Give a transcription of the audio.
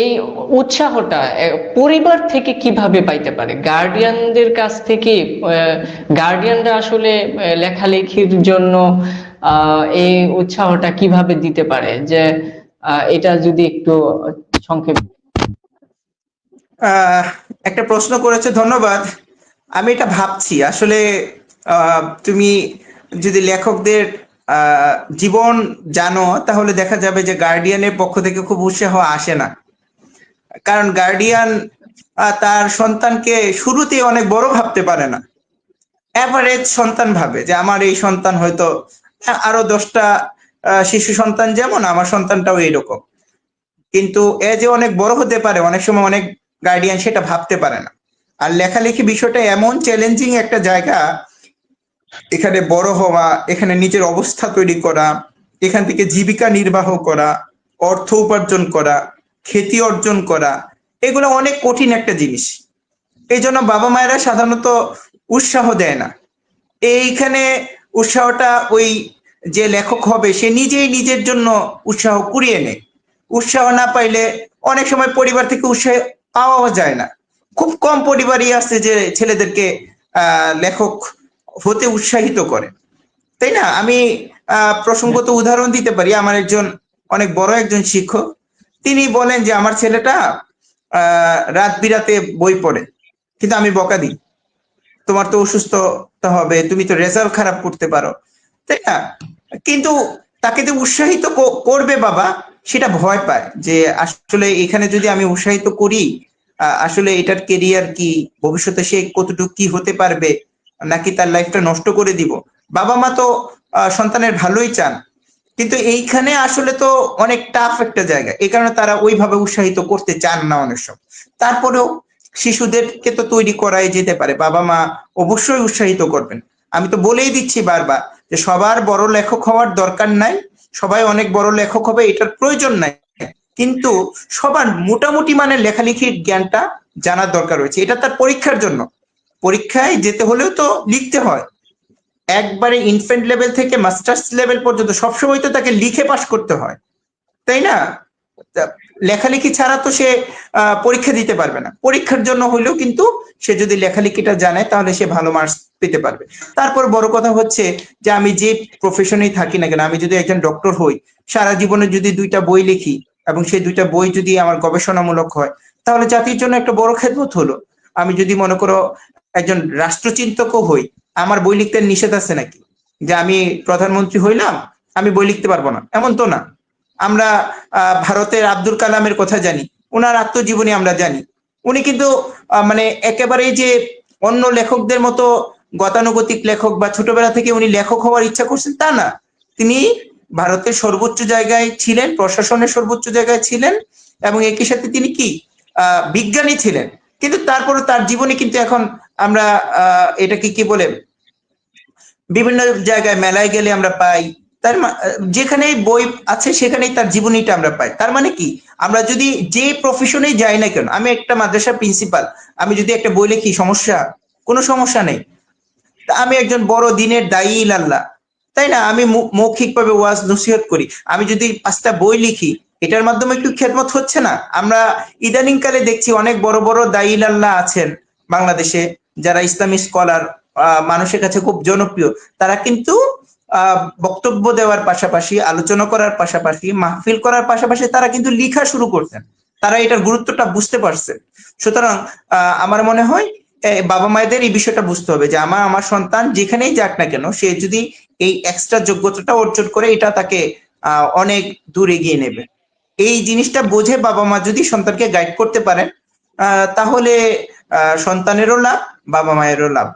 এই উৎসাহটা পরিবার থেকে কীভাবে পাইতে পারে? গার্ডিয়ানদের কাছ থেকে গার্ডিয়ানরা আসলে লেখালেখির জন্য এই উৎসাহটা কীভাবে দিতে পারে? যে এটা যদি একটু সংক্ষেপে। একটা প্রশ্ন করেছে, ধন্যবাদ। আমি এটা ভাবছি, আসলে তুমি যদি লেখকদের জীবন জানো, তাহলে দেখা যাবে যে গার্ডিয়ানের পক্ষ থেকে খুব উৎসাহ আসে না। কারণ গার্ডিয়ান তার সন্তানকে শুরুতে অনেক বড় ভাবতে পারে না। অ্যাভারেজ সন্তান ভাবে যে, আমার এই সন্তান হয়তো আরও দশটা শিশু সন্তান যেমন, আমার সন্তানটাও এইরকম। কিন্তু এ যে অনেক বড় হতে পারে, অনেক সময় অনেক গার্ডিয়ান সেটা ভাবতে পারে না। আর লেখালেখি বিষয়টা এমন চ্যালেঞ্জিং একটা জায়গা, এখানে বড় হওয়া, এখানে নিজের অবস্থা তৈরি করা, এখান থেকে জীবিকা নির্বাহ করা, অর্থ উপার্জন করা খ্যাতি অর্জন করা, এগুলো অনেক কঠিন একটা জিনিস। এই জন্য বাবা মায়েরা সাধারণত উৎসাহ দেয় না। এইখানে উৎসাহটা ওই যে লেখক হবে, সে নিজেই নিজের জন্য উৎসাহ কুড়িয়ে নেয়। উৎসাহ না পাইলে অনেক সময় পরিবার থেকে উৎসাহ পাওয়া যায় না। খুব কম পরিবারই আছে যে ছেলেদেরকে লেখক হতে উৎসাহিত করে। তাই না? আমি প্রসঙ্গত উদাহরণ দিতে পারি। আমার একজন, অনেক বড় একজন শিক্ষক। তিনি বলেন যে আমার ছেলেটা রাত বিরাতে বই পড়ে, কিন্তু আমি বকা দিই। তোমার তো অসুস্থ হবে, তুমি তো রেজাল্ট খারাপ করতে পারো। তাই না? কিন্তু তাকে যে উৎসাহিত করবে বাবা, সেটা ভয় পায় যে আসলে এখানে যদি আমি উৎসাহিত করি আসলে এটার কেরিয়ার কি, ভবিষ্যতে সে কতটুকু কি হতে পারবে, নাকি তার লাইফটা নষ্ট করে দিব? বাবা মা তো সন্তানের ভালোই চান কিন্তু এইখানে আসলে তো অনেক টাফ একটা জায়গা। এই কারণে তারা ওইভাবে উৎসাহিত করতে চান না অনেক সব তারপরেও শিশুদেরকে তো তৈরি করাই যেতে পারে। বাবা মা অবশ্যই উৎসাহিত করবেন। আমি তো বলেই দিচ্ছি বারবার যে সবার বড় লেখক হওয়ার দরকার নাই। সবাই অনেক বড় লেখক হবে, এটার প্রয়োজন নাই। কিন্তু সবার মোটামুটি মানে লেখালেখির জ্ঞানটা জানার দরকার রয়েছে। এটা তার পরীক্ষার জন্য। পরীক্ষায় যেতে হলেও তো লিখতে হয়। একবারে ইনফেন্ট লেভেল থেকে মাস্টার্স লেভেল পর্যন্ত সবসময় তো তাকে লিখে পাশ করতে হয়। তাই না? লেখালেখি ছাড়া তো সে পরীক্ষা দিতে পারবে না। পরীক্ষার জন্য হইলেও কিন্তু সে যদি লেখালেখিটা জানে, তাহলে সে ভালো মার্কস পেতে পারবে। তারপর বড় কথা হচ্ছে যে আমি যে প্রফেশনেই থাকি না কেন, আমি যদি একজন ডক্টর হই, সারা জীবনে যদি দুইটা বই লিখি এবং সেই দুইটা বই যদি আমার গবেষণামূলক হয়, তাহলে জাতির জন্য একটা বড় খেদমত হলো। আমি যদি মনে করো একজন রাষ্ট্রচিন্তকও হই আমার বই লিখতে নিষেধ আছে নাকি? যে আমি প্রধানমন্ত্রী হইলাম, আমি বই লিখতে পারব না। এমন তো না। আমরা ভারতের আব্দুল কালামের কথা জানি ওনার আত্মজীবনী আমরা জানি। উনি কিন্তু মানে একেবারে যে অন্য লেখকদের মতো গতানুগতিক লেখক বা ছোটবেলা থেকে উনি লেখক হওয়ার ইচ্ছা করছেন তা না। তিনি ভারতের সর্বোচ্চ জায়গায় ছিলেন, প্রশাসনের সর্বোচ্চ জায়গায় ছিলেন এবং একই সাথে তিনি কি বিজ্ঞানী ছিলেন। কিন্তু তারপরে তার জীবনে কিন্তু এখন আমরা এটাকে কি বলে? বিভিন্ন জায়গায় মেলায় গেলে আমরা পাই। তার যেখানে বই আছে সেখানেই তার জীবনীটা আমরা পাই। তার মানে কি? আমরা যদি যে প্রফেশনে যাই না কেন, আমি একটা মাদ্রাসা প্রিন্সিপাল আমি যদি একটা বই লিখি, সমস্যা? কোনো সমস্যা নেই। আমি একজন বড় দিনের দায়ী আল্লাহ তাই না? আমি মৌখিকভাবে ওয়াজ নসিহত করি। আমি যদি পাঁচটা বই লিখি, এটার মাধ্যমে একটু খেদমত হচ্ছে না? আমরা ইদানিং কালে দেখছি অনেক বড় বড় দায়ী আল্লাহ আছেন বাংলাদেশে। যারা ইসলামী স্কলার মানুষের কাছে খুব জনপ্রিয়, তারা কিন্তু বক্তব্য দেওয়ার পাশাপাশি, আলোচনা করার পাশাপাশি, মাহফিল করার পাশাপাশি তারা কিন্তু লিখা শুরু করছেন। তারা এটার গুরুত্বটা বুঝতে পারছেন। সুতরাং আমার মনে হয় বাবা মায়েদের এই বিষয়টা বুঝতে হবে যে আমার আমার সন্তান যেখানেই যাক না কেন, সে যদি এই এক্সট্রা যোগ্যতাটা অর্জন করে, এটা তাকে অনেক দূর এগিয়ে নেবে। এই জিনিসটা বোঝে বাবা মা যদি সন্তানকে গাইড করতে পারেন তাহলে সন্তানেরও লাভ বাবা মায়েরও লাভ।